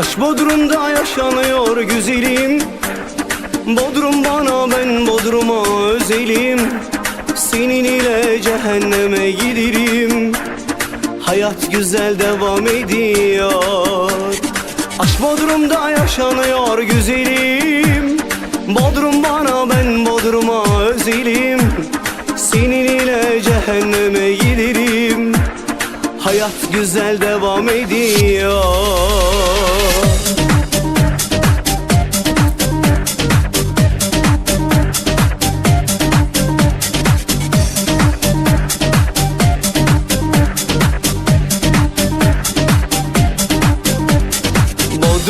Aşk Bodrum'da yaşanıyor güzelim. Bodrum bana ben Bodrum'a özelim. Senin ile cehenneme giderim. Hayat güzel devam ediyor. Aşk Bodrum'da yaşanıyor güzelim. Bodrum bana ben Bodrum'a özelim. Senin ile cehenneme giderim. Hayat güzel devam ediyor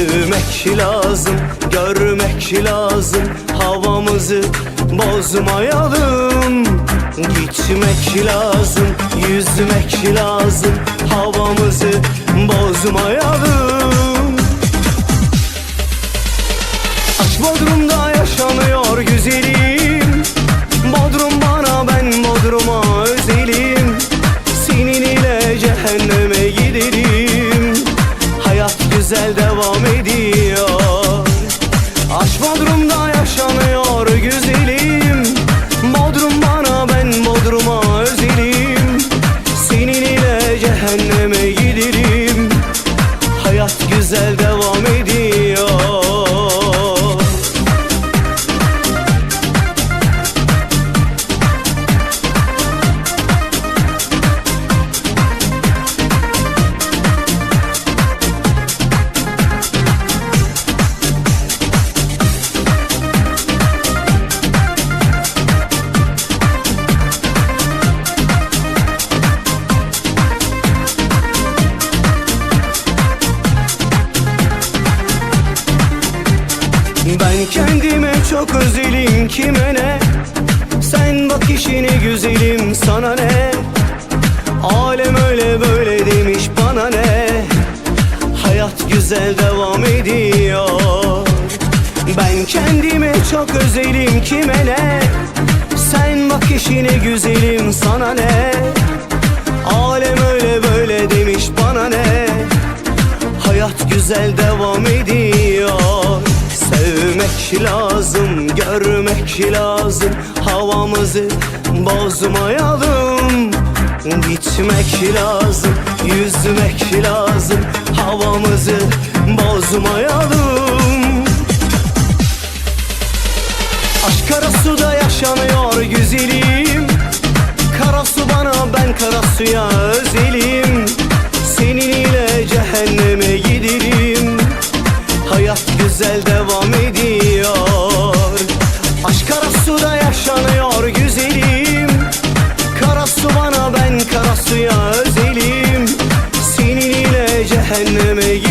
Sevmek lazım, görmek lazım. Havamızı bozmayalım. Gitmek lazım, yüzmek lazım. Havamızı bozmayalım cehenneme giderim. Hayat güzel devam ediyor Ben kendime çok özelim kime ne? Sen bak işine güzelim sana ne? Alem öyle böyle demiş bana ne? Hayat güzel devam ediyor. Ben kendime çok özelim kime ne? Sen bak işine güzelim sana ne? Alem öyle böyle demiş bana ne? Hayat güzel devam ediyor Sevmek lazım, görmek lazım. Havamızı bozmayalım. Gitmek lazım, yüzmek lazım. Havamızı bozmayalım. Aşk Karasu'da yaşanıyor güzelim. Karasu bana ben Karasu'ya özelim Hayat güzel devam ediyor. Aşk Karasu'da yaşanıyor güzelim. Karasu bana ben Karasu'ya özelim. Senin ile cehenneme giderim